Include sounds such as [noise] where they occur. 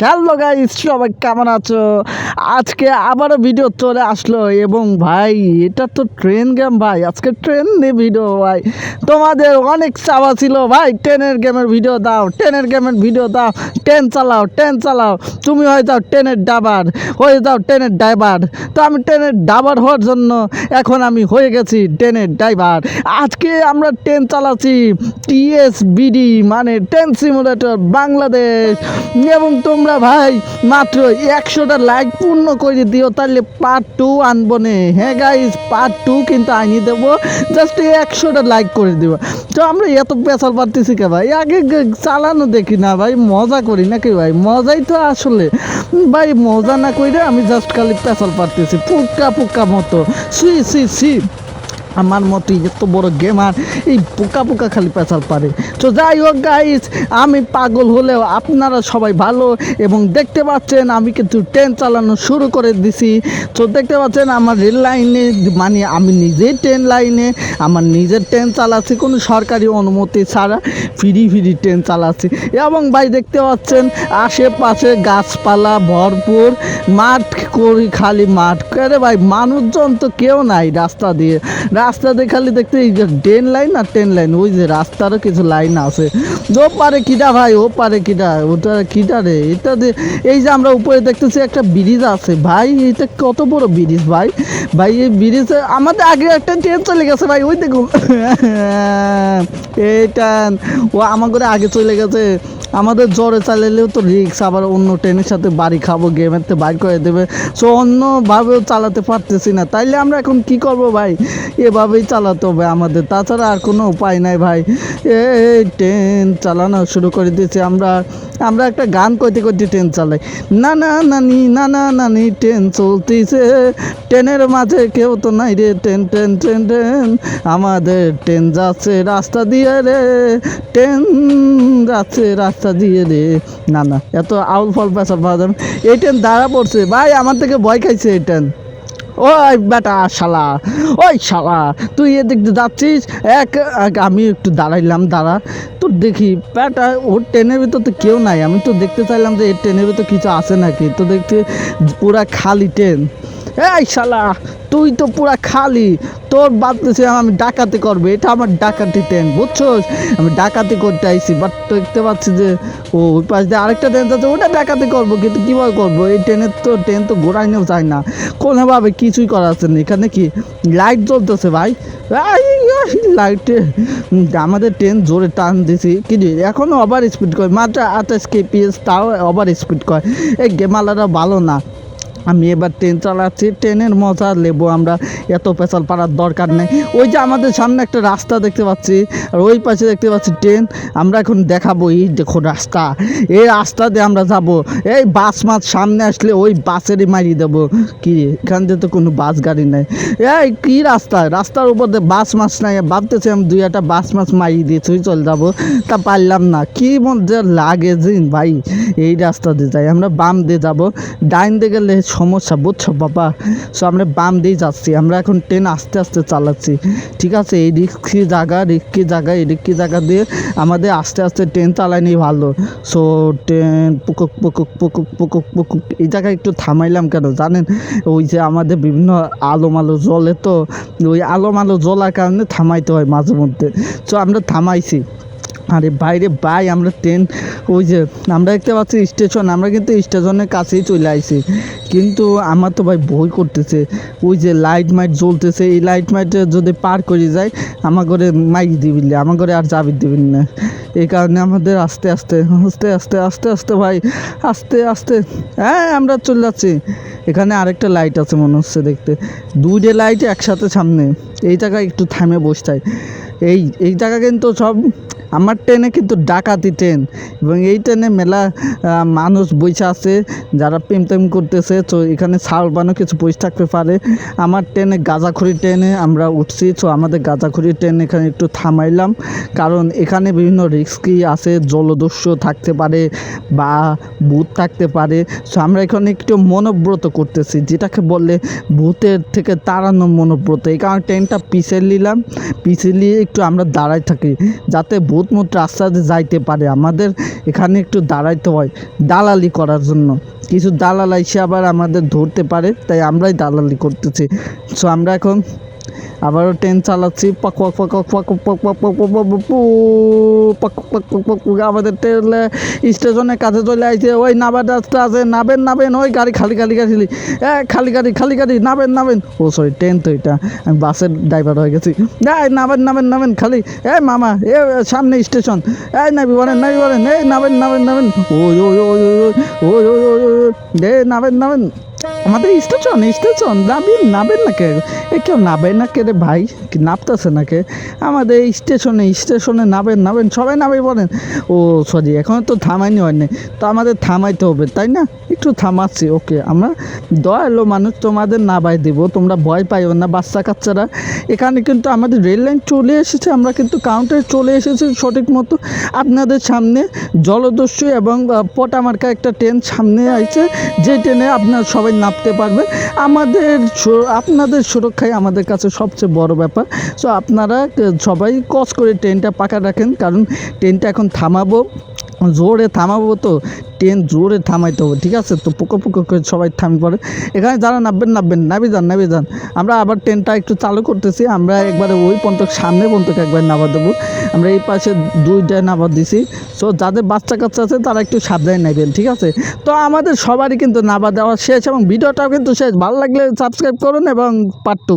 Hello guys সবাই কেমন আছো? আজকে আবারও ভিডিও চলে আসলো এবং ভাই, এটা তো ট্রেন গেম ভাই, আজকে ট্রেন নিয়ে ভিডিও ভাই। তোমাদের অনেক চাওয়া ছিল ভাই ট্রেনের গেমের ভিডিও দাও ট্রেনের গেমের ভিডিও দাও ট্রেন চালাও ট্রেন চালাও। তুমি হয়ে যাও ট্রেনের ডাবার হয়ে যাও ট্রেনের ড্রাইভার তো আমি ট্রেনের ডাবার হওয়ার জন্য এখন আমি হয়ে গেছি ট্রেনের ড্রাইভার আজকে আমরা ট্রেন চালাচ্ছি। টিএসবিডি মানে ট্রেন সিমুলেটর বাংলাদেশ এবং তোমরা ভাই, মাত্র একশোটা লাইক পূর্ণ করে দিও, তাহলে পার্ট টু আনব নে। হ্যাঁ গাইজ পার্ট টু কিন্তু আনিয়ে দেবো জাস্ট একশোটা লাইক করে দিব তো আমরা এত পেশাল পারতেছি কে ভাই? আগে চালানো দেখি না ভাই, মজা করি নাকি ভাই? মজাই তো আসলে। ভাই, মজা না কইরে আমি জাস্ট খালি পেশাল পারতেছি পুক্কা পুক্কা মতো। সি সি সি। আমার মতো এত বড় গেমার এই পোকা পোকা খালি পেঁচাল পারে। তো যাই হোক গাইস আমি পাগল হলেও আপনারা সবাই ভালো এবং দেখতে পাচ্ছেন আমি কিন্তু ট্রেন চালানো শুরু করে দিছি। তো দেখতে পাচ্ছেন আমার রেল লাইনে মানে আমি নিজেই ট্রেন লাইনে আমার নিজের ট্রেন চালাচ্ছি, কোনো সরকারি অনুমতি ছাড়া ফ্রি ফ্রি ট্রেন চালাচ্ছি। এবং ভাই, দেখতে পাচ্ছেন আশেপাশে গাছপালা ভরপুর, মাঠ করি, খালি মাঠ। করে ভাই, মানুষজন তো কেউ নাই রাস্তা দিয়ে। রাস্তা দিয়ে খালি দেখতে এই যে ট্রেন লাইন আর ট্রেন লাইন ওই যে রাস্তারও কিছু লাইন আছে। ও পারে কিটা ভাই, ও পারে কিটা ওটা কিটা রে? এটা দিয়ে এই যে আমরা উপরে দেখতেছি একটা ব্রিজ আছে। ভাই, এটা কত বড় ব্রিজ ভাই? ভাই, এই ব্রিজে আমাদের আগে একটা ট্রেন চলে গেছে ভাই, ওই দেখুন। [laughs] এইটা ও আমাদের আগে চলে গেছে। আমাদের জ্বরে চালালেও তো রিক্স আবার অন্য ট্রেনের সাথে বাড়ি খাব গেমের তো বাইর করে দেবে। সো অন্যভাবেও চালাতে পারতেছি না। তাইলে আমরা এখন কি করব ভাই? এভাবেই চালাতে হবে আমাদের। তাছাড়া আর কোনো উপায় নাই ভাই। এই ট্রেন চালানো শুরু করে দিয়েছি আমরা। আমরা একটা গান করতে করতে ট্রেন চালাই। না না, নানি, না না, নানি ট্রেন চলতেছে। ট্রেনের মাঝে কেউ তো নাই রে। ট্রেন ট্রেন ট্রেন ট্রেন আমাদের ট্রেন যাচ্ছে রাস্তা দিয়ে রে। ট্রেন যাচ্ছে রাস্তা দিয়ে রে না না, এত আউল ফল পেশা পাওয়া যাবে এই ট্রেন দাঁড়া পড়ছে। ভাই, আমার থেকে ভয় খাইছে এই ট্রেন। ওই বেটা শালা, ওই শালা, তুই এদিক দিয়ে যাচ্ছিস? এক আমি একটু দাঁড়াইলাম, দাঁড়া। তো দেখি, বেটা, ওর ট্রেনের ভিতর তো কেউ নাই। আমি তো দেখতে চাইলাম যে এর ট্রেনের ভিতর কিছু আছে নাকি? তো দেখতে পুরা খালি ট্রেন। এই শালা তুই তো পুরা খালি। তোর ভাবতেছি আমি ডাকাতি করবে। এটা আমার ডাকাতি ট্রেন বুঝছোস? আমি ডাকাতি করতে আইছি বাট দেখতে পাচ্ছি যে, ও, ওই পাশ দিয়ে আরেকটা ট্রেন যাচ্ছে ওটা ডাকাতি করব, কিন্তু কীভাবে করব? এই ট্রেনের তো ট্রেন তো ঘোরাইনেও যায় না। কোনোভাবে কিছুই করা আছে না। এখানে কি লাইট জ্বলতেছে ভাই? লাইটে আমাদের ট্রেন জোরে টান দিছি। কিন্তু এখনও ওভার স্পিড করে। মাত্র আঠাশ কেপিএস তাও ওভার স্পিড করে। এই গেমালারা ভালো না। আমি এবার ট্রেন চালাচ্ছি, ট্রেনের মজা নেব আমরা। এত পেশাল পাড়ার দরকার নেই। ওই যে আমাদের সামনে একটা রাস্তা দেখতে পাচ্ছি, আর ওই পাশে দেখতে পাচ্ছি ট্রেন। আমরা এখন দেখাবো এই দেখো রাস্তা। এই রাস্তা দিয়ে আমরা যাব। এই বাস মাছ সামনে আসলে ওই বাসেরই মারিয়ে দেবো। কি, এখান দিয়ে তো কোনো বাস গাড়ি নেই। এই কি রাস্তা? রাস্তার উপর দিয়ে বাস মাছ নাই। ভাবতেছি আমি দুই একটা বাস মাছ মারিয়ে দিয়ে তুই চলে যাব। তা পারলাম না। কি মধ্যে লাগে জিন ভাই। এই রাস্তা দিয়ে যাই। আমরা বাম দিয়ে যাব। ডাইন দিয়ে গেলে সমস্যা, বুঝছ বাবা? সো আমরা বাম দিয়ে যাচ্ছি। আমরা এখন ট্রেন আস্তে আস্তে চালাচ্ছি। ঠিক আছে? এই রিক্সি জায়গা রিক্সি জায়গা, এই রিক্সি জায়গা দিয়ে আমাদের আস্তে আস্তে ট্রেন চালানি ভালো। সো ট্রেন পুকুক পুকুক পুকুক পুকুক পুকুক। এই জায়গায় একটু থামাইলাম কেন জানেন? ওই যে আমাদের বিভিন্ন আলো মালো জ্বলে তো, ওই আলো মালো জ্বলার কারণে থামাইতে হয় মাঝে মধ্যে। সো আমরা থামাইছি। আরে বাইরে বাই, আমরা ট্রেন ওই যে আমরা দেখতে পাচ্ছি স্টেশন আমরা কিন্তু স্টেশনের কাছেই চলে আইছি। কিন্তু আমার তো ভাই বই করতেছে, ওই যে লাইট মাইট জ্বলতেছে, এই লাইট মাইটে যদি পার করে যায়, আমার ঘরে মাইক দিবি আমার ঘরে আর যাবি দিবেন না। এই কারণে আমাদের আস্তে আস্তে আস্তে আস্তে আস্তে আস্তে ভাই, আস্তে আস্তে হ্যাঁ আমরা চলে যাচ্ছি। এখানে আরেকটা লাইট আছে মনে হচ্ছে দেখতে। দুইটা লাইট একসাথে সামনে। এই জায়গায় একটু থামে বসতাই এই এই জায়গা কিন্তু সব আমার ট্রেনে কিন্তু ডাকাতি ট্রেন এবং এই ট্রেনে মেলা মানুষ বসে আছে, যারা প্রেম টেম করতেছে, তো এখানে বানো কিছু বসে থাকতে পারে। আমার ট্রেনে গাঁজাখড়ি ট্রেনে আমরা উঠছি, তো আমাদের গাঁজাখড়ি ট্রেন এখানে একটু থামাইলাম। কারণ এখানে বিভিন্ন রিস্কি আছে, জলদস্যু থাকতে পারে বা ভূত থাকতে পারে। সো আমরা এখানে একটু মনোব্রত করতেছি, যেটাকে বললে ভূতের থেকে তাড়ানো মনোব্রত। এই কারণে ট্রেনটা পিছিয়ে নিলাম পিছিয়ে নিয়ে একটু আমরা দাঁড়ায় থাকি, যাতে ভূত মুত রাস্তাতে যাইতে পারে। আমাদের এখানে একটু দাঁড়াইতে হয়, দালালি করার জন্য। কিছু দালাল এসে আবার আমাদের ধরতে পারে, তাই আমরাই দালালি করতেছি। সো আমরা এখন আবারও ট্রেন চালাচ্ছি পক পক পক পক পক পক পক পক পক পক। আমাদের ট্রেন স্টেশনের কাছে চলে আইছে ওই নাবার রাস্তা আছে নাবেন নাবেন ওই গাড়ি খালি খালি গাড়ি এ খালি গাড়ি খালি গাড়ি নাবেন নাবেন ও সরি ট্রেন তো এটা আমি বাসের ড্রাইভার হয়ে গেছি এই নাবেন নাবেন নাবেন খালি এ মামা এ সামনে স্টেশন এই নাবি বলেন নাবি বলেন এই নাবেন নাবেন নাবেন ওই ওই ওই ওই ওই ওই ওই ওই এ নাবেন নাবেন আমাদের স্টেশন স্টেশন নাবেন নাবেন না কে? এ কেউ নাবে না কে রে ভাই? কি নাপতেছে না কে? আমাদের স্টেশনে স্টেশনে নাবেন নাবেন, সবাই নাবে বলেন। ও সরি এখন তো থামাইনি হয়নি তো আমাদের থামাইতে হবে, তাই না? একটু থামাচ্ছি, ওকে। আমরা দয়ালো মানুষ তোমাদের নাবাই দিব, তোমরা ভয় পাইও না বাচ্চা কাচ্চারা। এখানে কিন্তু আমাদের রেল লাইন চলে এসেছে, আমরা কিন্তু কাউন্টারে চলে এসেছি সঠিক মতো। আপনাদের সামনে জলদস্যু এবং পটামার্কা একটা ট্রেন সামনে আছে যে ট্রেনে আপনার সবাই নামতে পারবে। আমাদের আপনাদের সুরক্ষাই আমাদের কাছে সবচেয়ে বড় ব্যাপার। সো আপনারা সবাই কস করে ট্রেনটা পাকা রাখেন, কারণ ট্রেনটা এখন থামাবো। জোরে থামাবো তো, ট্রেন জোরে থামাইতে হবে, ঠিক আছে? তো পোকো পোকো করে সবাই থামি পড়ে। এখানে যারা নামবেন নামবেন নাবি যান নাবি যান। আমরা আবার ট্রেনটা একটু চালু করতেছি, আমরা একবারে ওই পর্যন্ত, সামনে পর্যন্ত একবার নামা দেবো। আমরা এই পাশে দুইটায় নামা দিছি। সো যাদের বাচ্চা কাচ্চা আছে, তারা একটু সাবধানে নেবেন ঠিক আছে? তো আমাদের সবারই কিন্তু নামা দেওয়া শেষ এবং ভিডিওটাও কিন্তু শেষ। ভালো লাগলে সাবস্ক্রাইব করুন এবং পার্ট টু